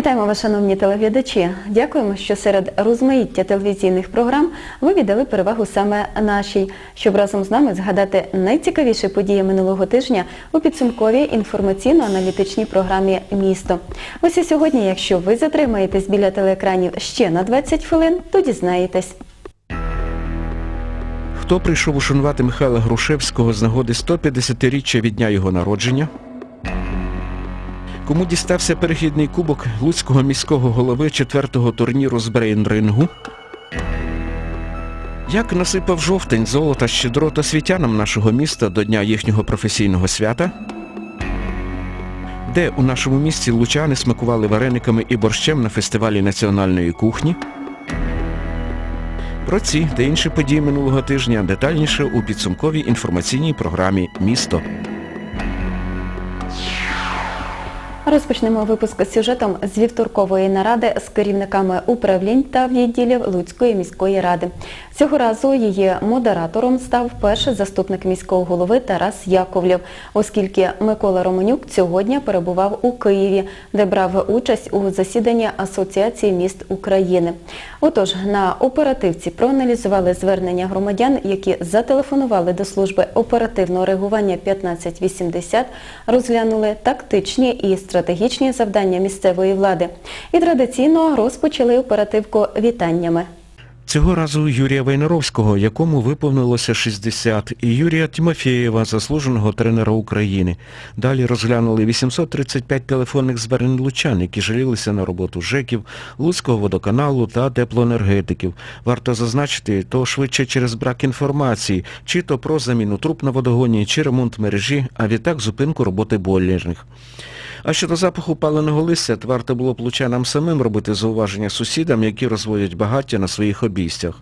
Вітаємо вас, шановні телеглядачі. Дякуємо, що серед розмаїття телевізійних програм ви віддали перевагу саме нашій, щоб разом з нами згадати найцікавіші події минулого тижня у підсумковій інформаційно-аналітичній програмі Місто. Ось і сьогодні, якщо ви затримаєтесь біля телеекранів ще на 20 хвилин, то дізнаєтесь. Хто прийшов ушанувати Михайла Грушевського з нагоди 150-річчя від дня його народження? Кому дістався перехідний кубок Луцького міського голови четвертого турніру з брейнрингу? Як насипав жовтень золота щедрота світянам нашого міста до дня їхнього професійного свята? Де у нашому місті лучани смакували варениками і борщем на фестивалі національної кухні? Про ці та інші події минулого тижня детальніше у підсумковій інформаційній програмі Місто. Розпочнемо випуск з сюжетом з вівторкової наради з керівниками управлінь та відділів Луцької міської ради. Цього разу її модератором став перший заступник міського голови Тарас Яковлєв, оскільки Микола Романюк сьогодні перебував у Києві, де брав участь у засіданні Асоціації міст України. Отож, на оперативці проаналізували звернення громадян, які зателефонували до служби оперативного реагування 1580, розглянули тактичні і завдання місцевої влади. І традиційно розпочали оперативку вітаннями. Цього разу Юрія Войнаровського, якому виповнилося 60, і Юрія Тимофєєва, заслуженого тренера України. Далі розглянули 835 телефонних звернень лучан, які жалілися на роботу ЖЕКів, Луцького водоканалу та теплоенергетиків. Варто зазначити, то швидше через брак інформації, чи то про заміну труб на водогоні, чи ремонт мережі, а відтак зупинку роботи бойлерних. А щодо запаху паленого листя, то варто було б лучанам самим робити зауваження сусідам, які розводять багаття на своїх обійстях.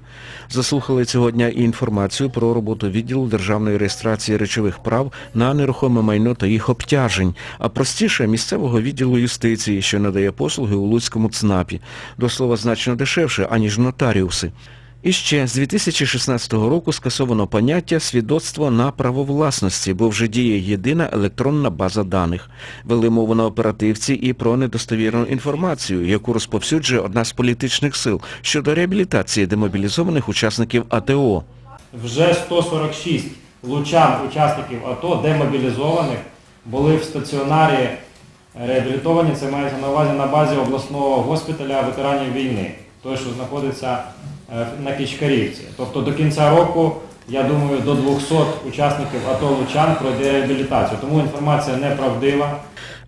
Заслухали цього дня і інформацію про роботу відділу державної реєстрації речових прав на нерухоме майно та їх обтяжень, а простіше місцевого відділу юстиції, що надає послуги у Луцькому ЦНАПі. До слова, значно дешевше, аніж нотаріуси. І ще з 2016 року скасовано поняття свідоцтво на право власності, бо вже діє єдина електронна база даних. Вели мову на оперативці і про недостовірну інформацію, яку розповсюджує одна з політичних сил щодо реабілітації демобілізованих учасників АТО. Вже 146 лучан, учасників АТО, демобілізованих, були в стаціонарі реабілітовані, це мається на увазі на базі обласного госпіталя ветеранів війни, той, що знаходиться на Кічкарівці. Тобто до кінця року, я думаю, до 200 учасників АТО лучан пройде реабілітацію. Тому інформація неправдива.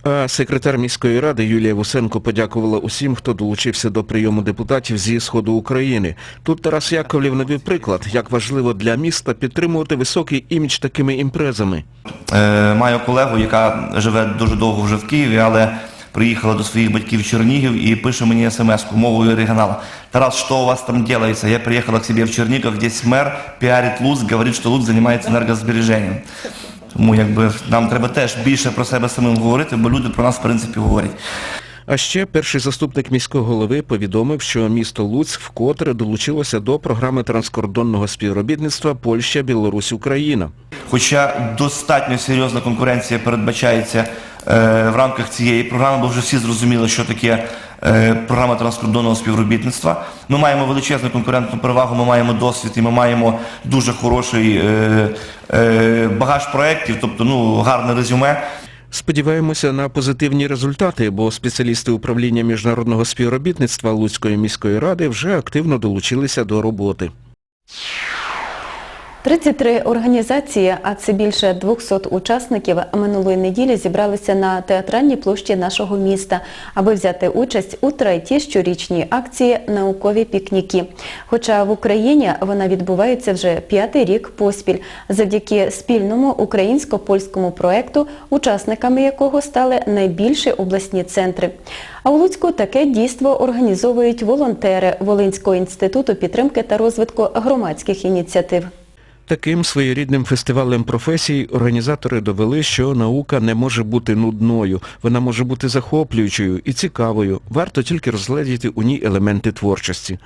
А секретар міської ради Юлія Вусенко подякувала усім, хто долучився до прийому депутатів зі Сходу України. Тут Тарас Яковлів навів приклад, як важливо для міста підтримувати високий імідж такими імпрезами. Е, маю колегу, яка живе дуже довго вже в Києві, але приїхала до своїх батьків в Чернігів і пише мені смс мовою оригінала. Тарас, что у вас там делается? Я приехала к себе в Чернигов, здесь мэр пиарит Луцк, говорит, що Луцк займається енергозбереженням. Тому якби нам треба теж більше про себе самим говорити, бо люди про нас в принципі говорять. А ще перший заступник міського голови повідомив, що місто Луцьк вкотре долучилося до програми транскордонного співробітництва Польща, Білорусь, Україна. Хоча достатньо серйозна конкуренція передбачається в рамках цієї програми, бо вже всі зрозуміли, що таке е, програма транскордонного співробітництва. Ми маємо величезну конкурентну перевагу, ми маємо досвід і ми маємо дуже хороший е, е, багаж проєктів, тобто ну, гарне резюме. Сподіваємося на позитивні результати, бо спеціалісти управління міжнародного співробітництва Луцької міської ради вже активно долучилися до роботи. 33 організації, а це більше 200 учасників, минулої неділі зібралися на театральній площі нашого міста, аби взяти участь у третій щорічній акції «Наукові пікніки». Хоча в Україні вона відбувається вже п'ятий рік поспіль, завдяки спільному українсько-польському проекту, учасниками якого стали найбільші обласні центри. А у Луцьку таке дійство організовують волонтери Волинського інституту підтримки та розвитку громадських ініціатив. Таким своєрідним фестивалем професій організатори довели, що наука не може бути нудною, вона може бути захоплюючою і цікавою. Варто тільки розгледіти у ній елементи творчості.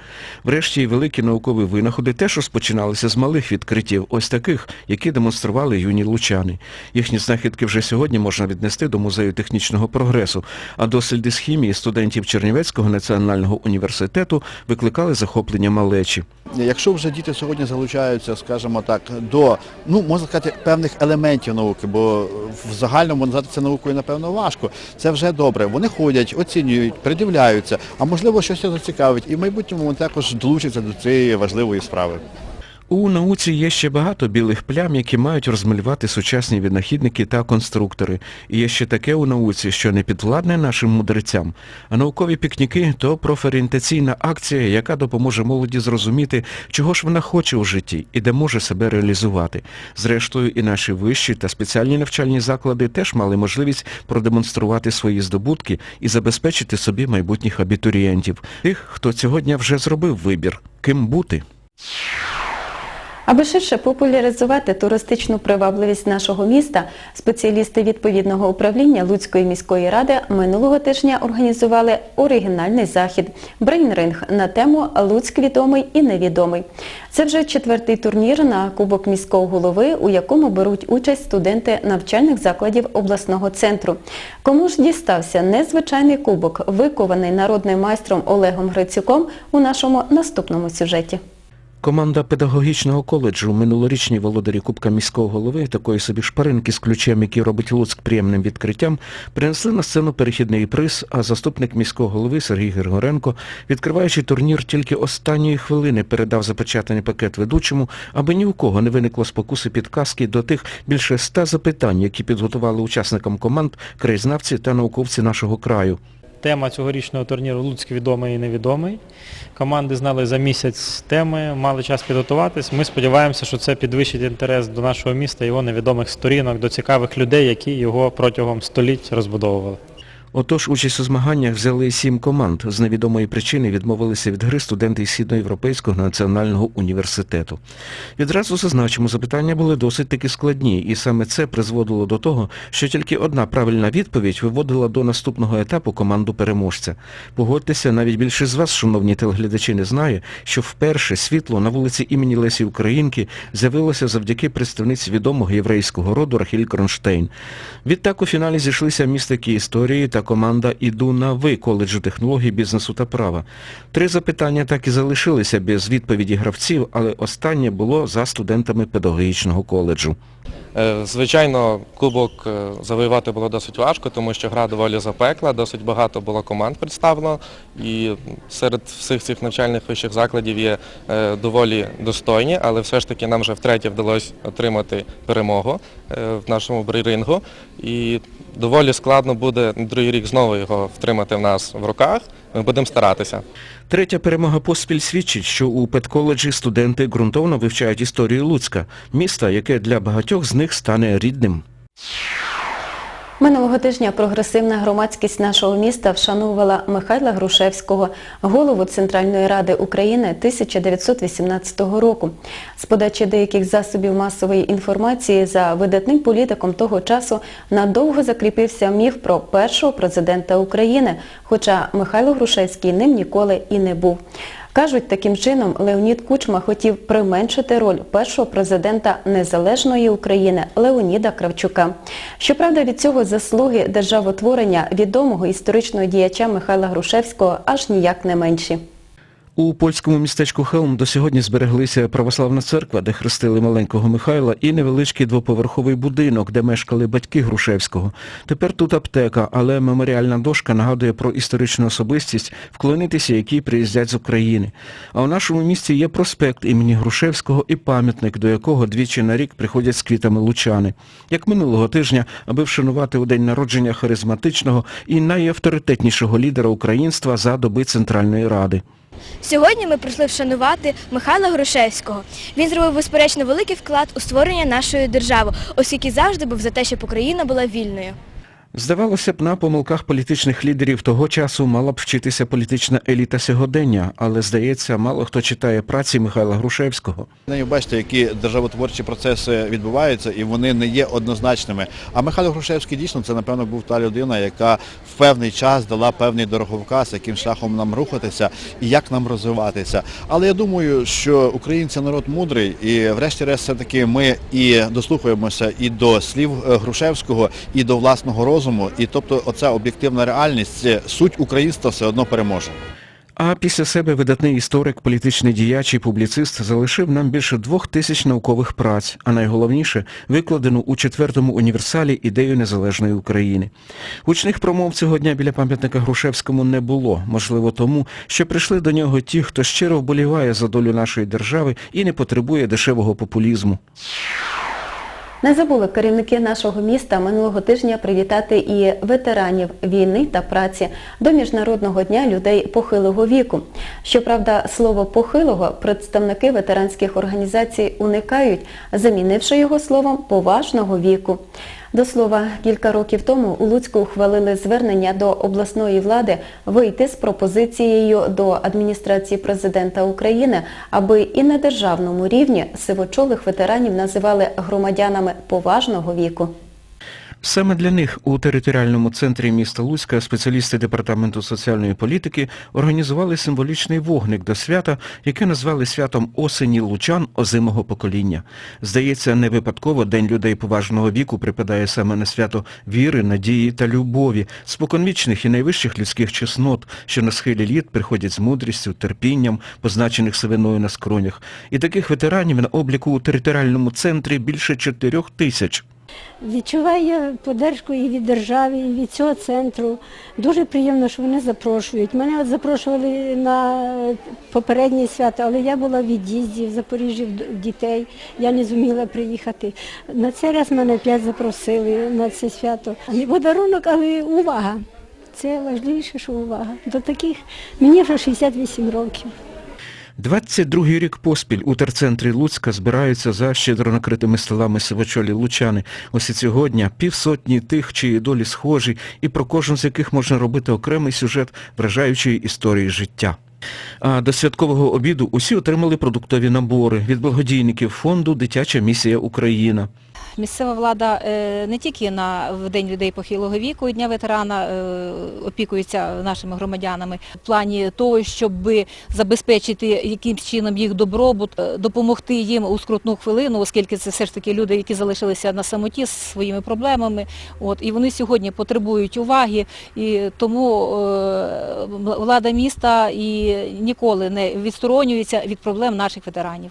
Врешті великі наукові винаходи теж розпочиналися з малих відкриттів, ось таких, які демонстрували юні лучани. Їхні знахідки вже сьогодні можна віднести до музею технічного прогресу, а досліди з хімії студентів Чернівецького національного університету викликали захоплення малечі. Якщо вже діти сьогодні залучаються, скажімо так, до ну можна сказати певних елементів науки, бо в загальному назвати це наукою напевно важко. Це вже добре. Вони ходять, оцінюють, придивляються, а можливо щось зацікавить, і в майбутньому вони також долучаться до цієї важливої справи. У науці є ще багато білих плям, які мають розмалювати сучасні винахідники та конструктори. І є ще таке у науці, що не підвладне нашим мудрецям. А наукові пікніки то профорієнтаційна акція, яка допоможе молоді зрозуміти, чого ж вона хоче у житті і де може себе реалізувати. Зрештою, і наші вищі та спеціальні навчальні заклади теж мали можливість продемонструвати свої здобутки і забезпечити собі майбутніх абітурієнтів, тих, хто цього дня вже зробив вибір, ким бути. Аби ширше популяризувати туристичну привабливість нашого міста, спеціалісти відповідного управління Луцької міської ради минулого тижня організували оригінальний захід «Брейнринг» на тему «Луцьк відомий і невідомий». Це вже четвертий турнір на Кубок міського голови, у якому беруть участь студенти навчальних закладів обласного центру. Кому ж дістався незвичайний кубок, викований народним майстром Олегом Грицюком у нашому наступному сюжеті. Команда педагогічного коледжу минулорічні володарі Кубка міського голови, такої собі шпаринки з ключем, який робить Луцьк приємним відкриттям, принесли на сцену перехідний приз, а заступник міського голови Сергій Григоренко, відкриваючи турнір, тільки останньої хвилини передав запечатаний пакет ведучому, аби ні у кого не виникло спокуси підказки до тих більше ста запитань, які підготували учасникам команд, краєзнавці та науковці нашого краю. Тема цьогорічного турніру Луцьк відомий і невідомий. Команди знали за місяць теми, мали час підготуватись. Ми сподіваємося, що це підвищить інтерес до нашого міста, його невідомих сторінок, до цікавих людей, які його протягом століть розбудовували. Отож, участь у змаганнях взяли сім команд. З невідомої причини відмовилися від гри студенти Східноєвропейського національного університету. Відразу зазначимо, запитання були досить таки складні, і саме це призводило до того, що тільки одна правильна відповідь виводила до наступного етапу команду переможця. Погодьтеся, навіть більше з вас, шановні телеглядачі, не знає, що вперше світло на вулиці імені Лесі Українки з'явилося завдяки представниці відомого єврейського роду Рахіль Кронштейн. Відтак у фіналі зійшлися містики історії та команда «Іду на ви» коледжу технологій, бізнесу та права. Три запитання так і залишилися без відповіді гравців, але останнє було за студентами педагогічного коледжу. Е, Звичайно, кубок е, завоювати було досить важко, тому що гра доволі запекла, досить багато було команд представлено, і серед всіх цих навчальних вищих закладів є е, доволі достойні, але все ж таки нам вже втретє вдалося отримати перемогу в нашому брейрингу. І доволі складно буде другий рік знову його втримати в нас в руках. Ми будемо старатися. Третя перемога поспіль свідчить, що у педколеджі студенти ґрунтовно вивчають історію Луцька, міста, яке для багатьох з них стане рідним. Минулого тижня прогресивна громадськість нашого міста вшановувала Михайла Грушевського, голову Центральної Ради України 1918 року. З подачі деяких засобів масової інформації за видатним політиком того часу надовго закріпився міф про першого президента України, хоча Михайло Грушевський ним ніколи і не був. Кажуть, таким чином Леонід Кучма хотів применшити роль першого президента незалежної України Леоніда Кравчука. Щоправда, від цього заслуги державотворення відомого історичного діяча Михайла Грушевського аж ніяк не менші. У польському містечку Хелм до сьогодні збереглися православна церква, де хрестили маленького Михайла, і невеличкий двоповерховий будинок, де мешкали батьки Грушевського. Тепер тут аптека, але меморіальна дошка нагадує про історичну особистість, вклонитися якій приїздять з України. А у нашому місті є проспект імені Грушевського і пам'ятник, до якого двічі на рік приходять з квітами лучани. Як минулого тижня, аби вшанувати у день народження харизматичного і найавторитетнішого лідера українства за доби Центральної Ради. Сьогодні ми прийшли вшанувати Михайла Грушевського. Він зробив безперечно великий вклад у створення нашої держави, оскільки завжди був за те, щоб Україна була вільною. Здавалося б, на помилках політичних лідерів того часу мала б вчитися політична еліта сьогодення, але, здається, мало хто читає праці Михайла Грушевського. Бачите, які державотворчі процеси відбуваються, і вони не є однозначними. А Михайло Грушевський дійсно це, напевно, був та людина, яка в певний час дала певний дороговказ, яким шляхом нам рухатися і як нам розвиватися. Але я думаю, що українці народ мудрий, і врешті-решт все-таки ми і дослухаємося і до слів е, Грушевського, і до власного розуму. І тобто, оця об'єктивна реальність, суть українства все одно переможе. А після себе видатний історик, політичний діяч і публіцист залишив нам більше двох тисяч наукових праць, а найголовніше викладену у четвертому універсалі ідею незалежної України. Гучних промов цього дня біля пам'ятника Грушевському не було, можливо тому, що прийшли до нього ті, хто щиро вболіває за долю нашої держави і не потребує дешевого популізму. Не забули керівники нашого міста минулого тижня привітати і ветеранів війни та праці до Міжнародного дня людей похилого віку. Щоправда, слово похилого представники ветеранських організацій уникають, замінивши його словом поважного віку. До слова, кілька років тому у Луцьку ухвалили звернення до обласної влади вийти з пропозицією до адміністрації президента України, аби і на державному рівні сивочолих ветеранів називали громадянами поважного віку. Саме для них у територіальному центрі міста Луцька спеціалісти Департаменту соціальної політики організували символічний вогник до свята, яке назвали святом осені лучан озимого покоління. Здається, не випадково День людей поважного віку припадає саме на свято віри, надії та любові, споконвічних і найвищих людських чеснот, що на схилі літ приходять з мудрістю, терпінням, позначених сивиною на скронях. І таких ветеранів на обліку у територіальному центрі більше чотирьох тисяч. Відчуваю подержку і від держави, і від цього центру. Дуже приємно, що вони запрошують. Мене от запрошували на попереднє свято, але я була в від'їзді в Запоріжжі в дітей, я не зуміла приїхати. На цей раз мене п'ять запросили на це свято. Не подарунок, але увага. Це важливіше, що увага. До таких мені вже 68 років. 22-й рік поспіль у терцентрі Луцька збираються за щедро накритими столами сивочолі лучани. Ось і сьогодні півсотні тих, чиї долі схожі, і про кожен з яких можна робити окремий сюжет вражаючої історії життя. А до святкового обіду усі отримали продуктові набори від благодійників фонду Дитяча місія Україна. Місцева влада е, не тільки на День людей похилого віку і Дня ветерана е, опікується нашими громадянами в плані того, щоб забезпечити якимсь чином їх добробут, е, допомогти їм у скрутну хвилину, оскільки це все ж таки люди, які залишилися на самоті з своїми проблемами. От, і вони сьогодні потребують уваги, і тому влада міста і ніколи не відсторонюється від проблем наших ветеранів.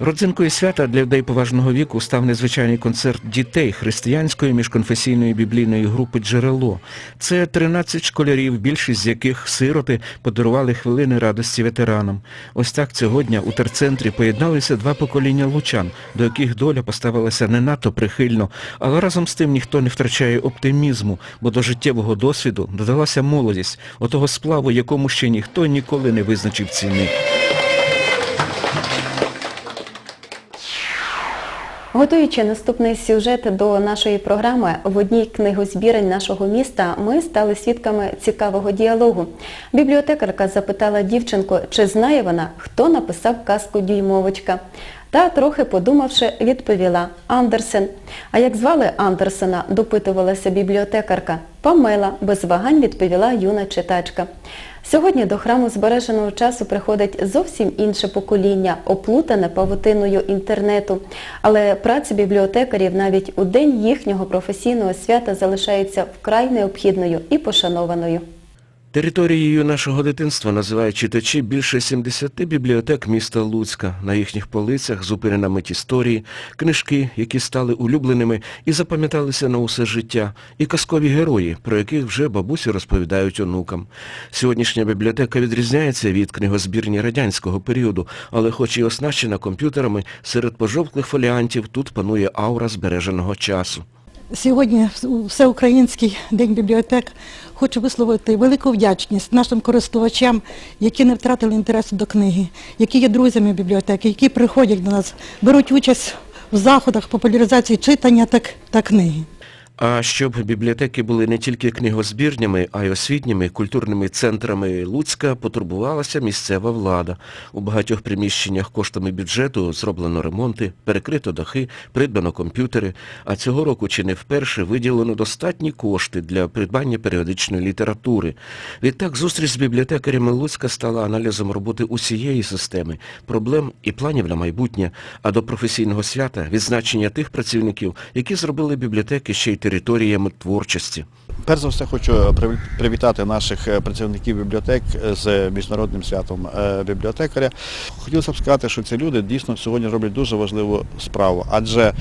Родзинкою свята для людей поважного віку став незвичайний концерт дітей християнської міжконфесійної біблійної групи «Джерело». Це 13 школярів, більшість з яких сироти подарували хвилини радості ветеранам. Ось так цього дня у терцентрі поєдналися два покоління лучан, до яких доля поставилася не надто прихильно, але разом з тим ніхто не втрачає оптимізму, бо до життєвого досвіду додалася молодість, отого сплаву, якому ще ніхто ніколи не визначив ціни. Готуючи наступний сюжет до нашої програми, в одній книгозбірень нашого міста ми стали свідками цікавого діалогу. Бібліотекарка запитала дівчинку, чи знає вона, хто написав казку «Дюймовочка». Та, трохи подумавши, відповіла Андерсен. А як звали Андерсена, допитувалася бібліотекарка. Памела, без вагань відповіла юна читачка. Сьогодні до храму збереженого часу приходить зовсім інше покоління, оплутане павутиною інтернету. Але праця бібліотекарів навіть у день їхнього професійного свята залишається вкрай необхідною і пошанованою. Територією нашого дитинства називають читачі більше 70 бібліотек міста Луцька. На їхніх полицях зупинена мить історії, книжки, які стали улюбленими і запам'яталися на усе життя, і казкові герої, про яких вже бабусі розповідають онукам. Сьогоднішня бібліотека відрізняється від книгозбірні радянського періоду, але хоч і оснащена комп'ютерами, серед пожовклих фоліантів тут панує аура збереженого часу. Сьогодні Всеукраїнський день бібліотек хочу висловити велику вдячність нашим користувачам, які не втратили інтересу до книги, які є друзями бібліотеки, які приходять до нас, беруть участь в заходах популяризації читання та, та книги. А щоб бібліотеки були не тільки книгозбірнями, а й освітніми культурними центрами Луцька, потурбувалася місцева влада. У багатьох приміщеннях коштами бюджету зроблено ремонти, перекрито дахи, придбано комп'ютери, а цього року чи не вперше виділено достатні кошти для придбання періодичної літератури. Відтак зустріч з бібліотекарями Луцька стала аналізом роботи усієї системи, проблем і планів на майбутнє, а до професійного свята відзначення тих працівників, які зробили бібліотеки ще й територіями творчості. Перш за все хочу привітати наших е, працівників бібліотек з міжнародним святом е, бібліотекаря. Хотілося б сказати, що ці люди дійсно сьогодні роблять дуже важливу справу, адже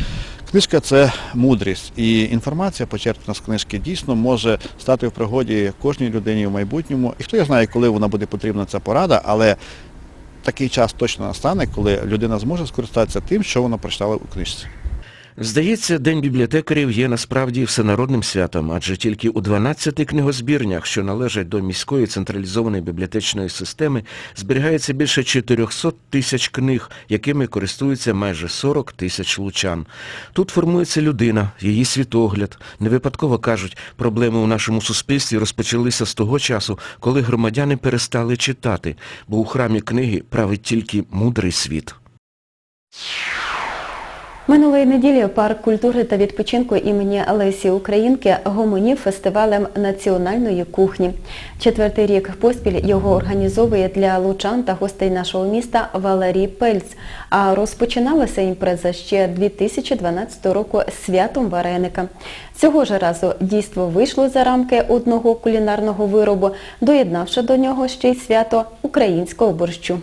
книжка це мудрість, і інформація, почерпнена з книжки, дійсно може стати в пригоді кожній людині в майбутньому. І хто я знає, коли вона буде потрібна ця порада, але такий час точно настане, коли людина зможе скористатися тим, що вона прочитала у книжці. Здається, День бібліотекарів є насправді всенародним святом, адже тільки у 12 книгозбірнях, що належать до міської централізованої бібліотечної системи, зберігається більше 400 тисяч книг, якими користуються майже 40 тисяч лучан. Тут формується людина, її світогляд. Не випадково кажуть, проблеми у нашому суспільстві розпочалися з того часу, коли громадяни перестали читати, бо у храмі книги править тільки мудрий світ. Минулої неділі парк культури та відпочинку імені Лесі Українки гомонів фестивалем національної кухні. Четвертий рік поспіль його організовує для лучан та гостей нашого міста Валерій Пельц. А розпочиналася імпреза ще 2012 року святом вареника. Цього ж разу дійство вийшло за рамки одного кулінарного виробу, доєднавши до нього ще й свято українського борщу.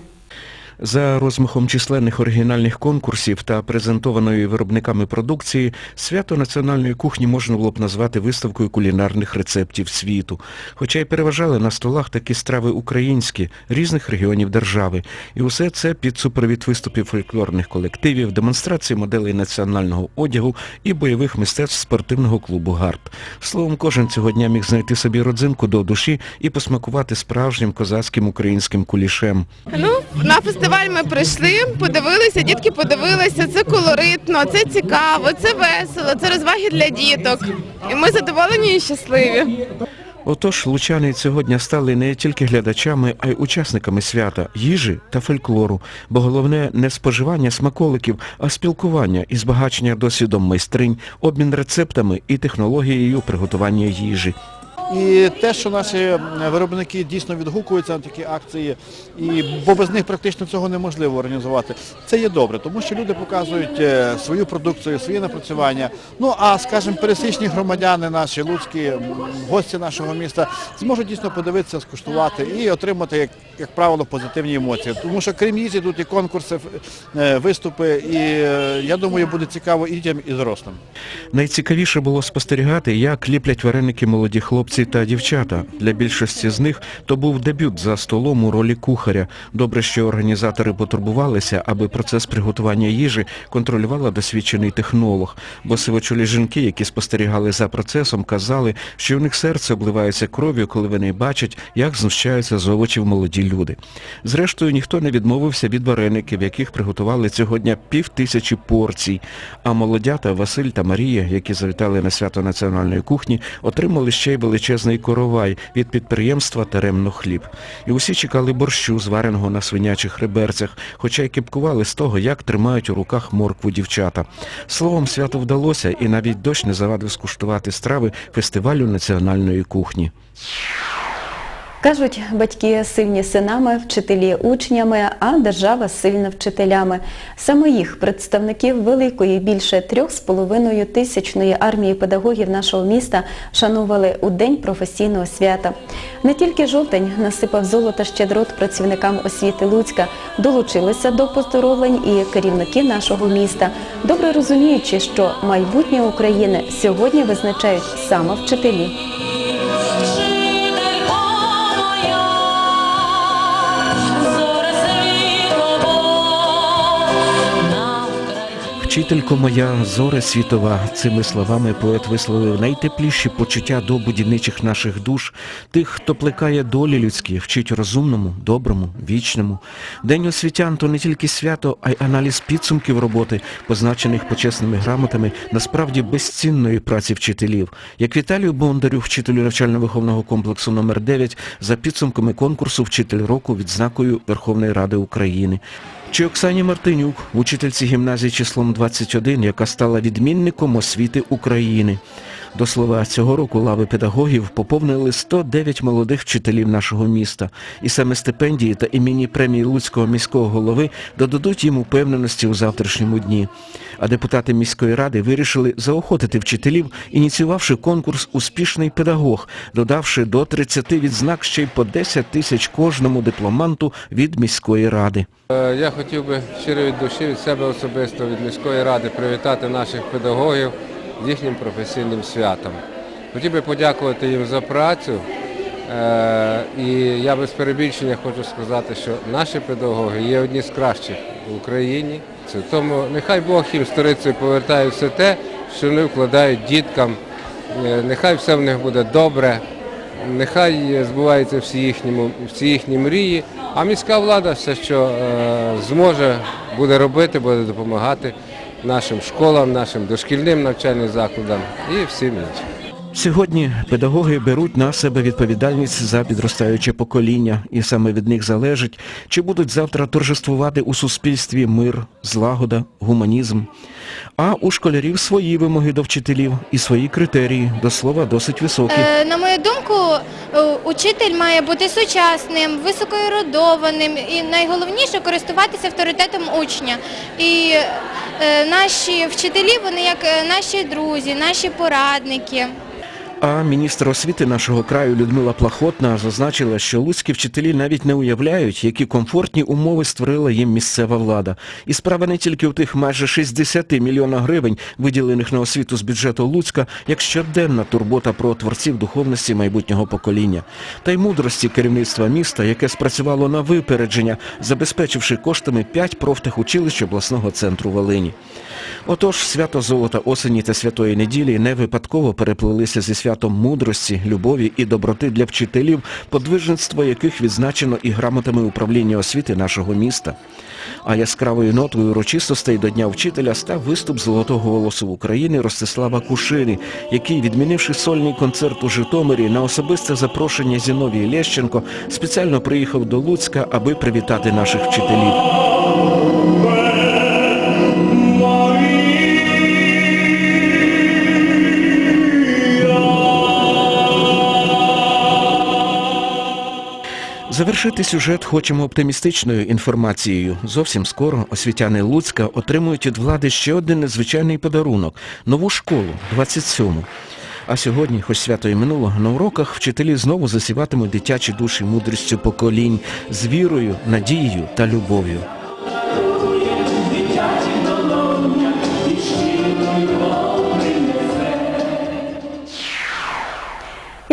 За розмахом численних оригінальних конкурсів та презентованої виробниками продукції, свято національної кухні можна було б назвати виставкою кулінарних рецептів світу. Хоча й переважали на столах такі страви українські, різних регіонів держави. І усе це під супровід виступів фольклорних колективів, демонстрації моделей національного одягу і бойових мистецтв спортивного клубу «Гард». Словом, кожен цього дня міг знайти собі родзинку до душі і посмакувати справжнім козацьким українським кулішем. Ну, на фестиваль ми прийшли, подивилися, дітки подивилися, це колоритно, це цікаво, це весело, це розваги для діток. І ми задоволені і щасливі. Отож, лучани цього дня стали не тільки глядачами, а й учасниками свята, їжі та фольклору, бо головне не споживання смаколиків, а спілкування і збагачення досвідом майстринь, обмін рецептами і технологією приготування їжі. І те, що наші е, виробники дійсно відгукуються на такі акції, і, бо без них практично цього неможливо організувати, це є добре, тому що люди показують е, свою продукцію, свої напрацювання. Ну а, скажімо, пересічні громадяни наші, луцькі, гості нашого міста зможуть дійсно подивитися, скуштувати і отримати, як, як правило, позитивні емоції. Тому що крім їжі, тут і конкурси, е, виступи, і я думаю, буде цікаво і дітям, і дорослим. Найцікавіше було спостерігати, як ліплять вареники молоді хлопці та дівчата. Для більшості з них то був дебют за столом у ролі кухаря. Добре, що організатори потурбувалися, аби процес приготування їжі контролювала досвідчений технолог. Бо сивочолі жінки, які спостерігали за процесом, казали, що у них серце обливається кров'ю, коли вони бачать, як знущаються з овочів молоді люди. Зрештою, ніхто не відмовився від вареників, яких приготували цього дня пів тисячі порцій. А молодята Василь та Марія, які завітали на свято національної кухні, отримали ще й величезний коровай від підприємства Теремно хліб. І усі чекали борщу, звареного на свинячих реберцях, хоча й кипкували з того, як тримають у руках моркву дівчата. Словом, свято вдалося, і навіть дощ не завадив скуштувати страви фестивалю національної кухні. Кажуть, батьки сильні синами, вчителі учнями, а держава сильна вчителями. Саме їх представників великої, більше трьох з половиною тисячної армії педагогів нашого міста шанували у День професійного свята. Не тільки жовтень насипав золота щедрот працівникам освіти Луцька, долучилися до поздоровлень і керівники нашого міста, добре розуміючи, що майбутнє України сьогодні визначають саме вчителі. Вчителько моя, зоре світова, цими словами поет висловив найтепліші почуття до будівничих наших душ, тих, хто плекає долі людські, вчить розумному, доброму, вічному. День освітян то не тільки свято, а й аналіз підсумків роботи, позначених почесними грамотами, насправді безцінної праці вчителів. Як Віталію Бондарю, вчителю навчально-виховного комплексу номер 9 за підсумками конкурсу Вчитель року відзнакою Верховної Ради України. Чи Оксані Мартинюк, учительці гімназії числом 21, яка стала відмінником освіти України. До слова, цього року лави педагогів поповнили 109 молодих вчителів нашого міста. І саме стипендії та імені премії Луцького міського голови додадуть їм упевненості у завтрашньому дні. А депутати міської ради вирішили заохотити вчителів, ініціювавши конкурс Успішний педагог, додавши до 30 відзнак ще й по 10 тисяч кожному дипломанту від міської ради. Е, Я хотів би щиро від душі, від себе особисто, від міської ради привітати наших педагогів їхнім професійним святом. Хотів би подякувати їм за працю. Е, І я без перебільшення хочу сказати, що наші педагоги є одні з кращих в Україні. Тому нехай Бог їм сторицею повертає все те, що вони вкладають діткам. Е, Нехай все в них буде добре. Нехай збуваються всі їхні, всі їхні мрії, а міська влада все, що е, зможе, буде робити, буде допомагати нашим школам, нашим дошкільним навчальним закладам і всім іншим. Сьогодні педагоги беруть на себе відповідальність за підростаюче покоління, і саме від них залежить, чи будуть завтра торжествувати у суспільстві мир, злагода, гуманізм. А у школярів свої вимоги до вчителів і свої критерії, до слова, досить високі. Е, На мою думку, е, учитель має бути сучасним, високоерудованим і найголовніше користуватися авторитетом учня. І е, наші вчителі, вони як наші друзі, наші порадники. А міністр освіти нашого краю Людмила Плахотна зазначила, що луцькі вчителі навіть не уявляють, які комфортні умови створила їм місцева влада. І справа не тільки в тих майже 60 мільйонах гривень, виділених на освіту з бюджету Луцька, як щоденна турбота про творців духовності майбутнього покоління. Та й мудрості керівництва міста, яке спрацювало на випередження, забезпечивши коштами 5 профтехучилищ обласного центру Волині. Отож, свято золота осені та святої неділі не випадково переплилися зі святом мудрості, любові і доброти для вчителів, подвижництво яких відзначено і грамотами управління освіти нашого міста. А яскравою нотою урочистостей до Дня вчителя став виступ золотого голосу України Ростислава Кушини, який, відмінивши сольний концерт у Житомирі на особисте запрошення Зіновії Лещенко, спеціально приїхав до Луцька, аби привітати наших вчителів. Завершити сюжет хочемо оптимістичною інформацією. Зовсім скоро освітяни Луцька отримують від влади ще один незвичайний подарунок – нову школу, 27-му. А сьогодні, хоч свято і минуло, на уроках вчителі знову засіватимуть дитячі душі мудрістю поколінь з вірою, надією та любов'ю.